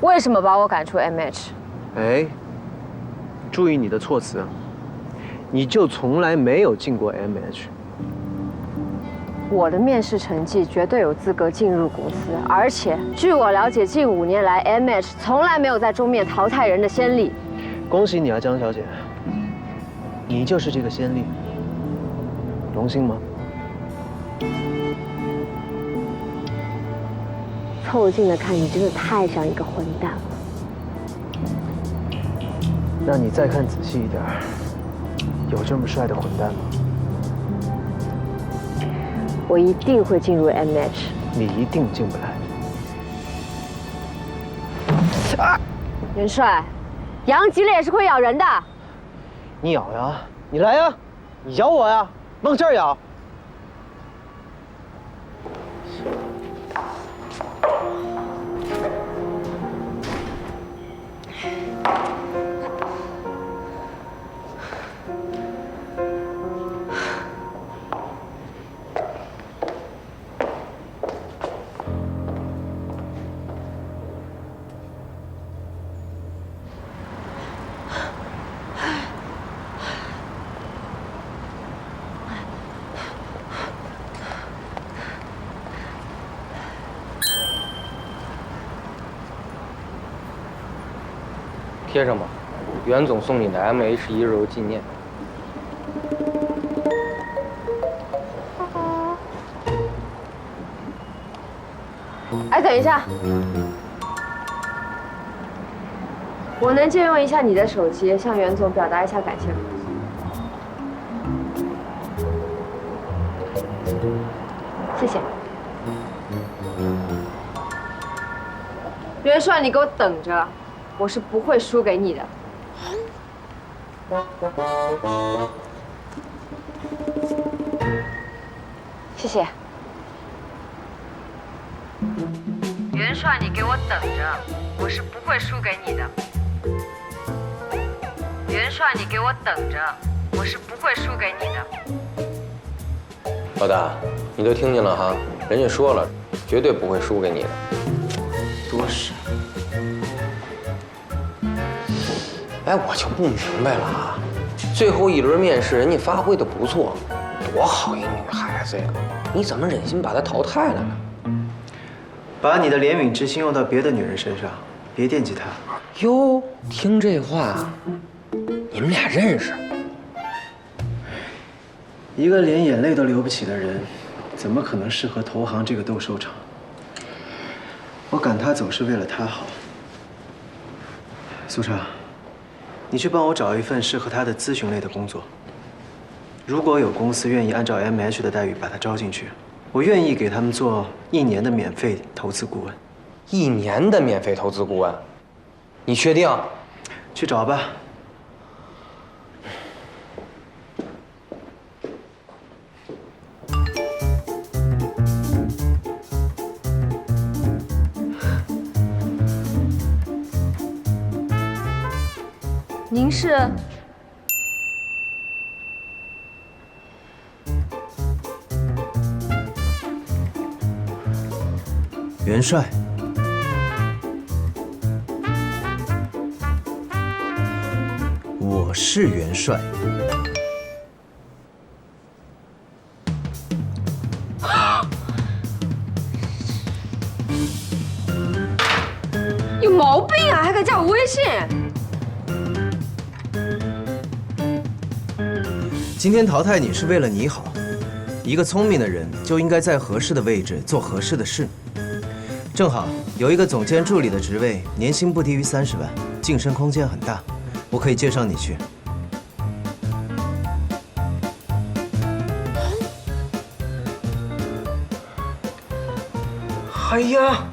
为什么把我赶出 MH？哎，注意你的措辞，你就从来没有进过 MH。我的面试成绩绝对有资格进入公司，而且据我了解，近五年来 MH 从来没有在中面淘汰人的先例。恭喜你啊，江小姐，你就是这个先例，荣幸吗？凑近了看，你真的太像一个混蛋了。那你再看仔细一点，有这么帅的混蛋吗？我一定会进入 MH。你一定进不来。啊元帅，羊急了也是会咬人的。你咬呀，你来呀，你咬我呀，往这儿咬。贴上吧，袁总送你的 M H 一日游纪念。哎，等一下，我能借用一下你的手机，向袁总表达一下感谢吗？谢谢。元帅，你给我等着，我是不会输给你的。谢谢。元帅，你给我等着，我是不会输给你的。元帅，你给我等着，我是不会输给你的。老大，你都听见了哈，人家说了，绝对不会输给你的。哎，我就不明白了啊，最后一轮面试人家发挥的不错，多好一女孩子呀，你怎么忍心把她淘汰了呢？把你的怜悯之心用到别的女人身上，别惦记她。哟，听这话，你们俩认识？一个连眼泪都流不起的人，怎么可能适合投行这个斗兽场？我赶他走是为了他好。苏畅，你去帮我找一份适合他的咨询类的工作。如果有公司愿意按照 MH 的待遇把他招进去，我愿意给他们做一年的免费投资顾问。一年的免费投资顾问，你确定？去找吧。您是？元帅，我是元帅。有毛病啊！还敢加我微信？今天淘汰你是为了你好。一个聪明的人就应该在合适的位置做合适的事。正好有一个总监助理的职位，年薪不低于三十万，晋升空间很大，我可以介绍你去。哎呀，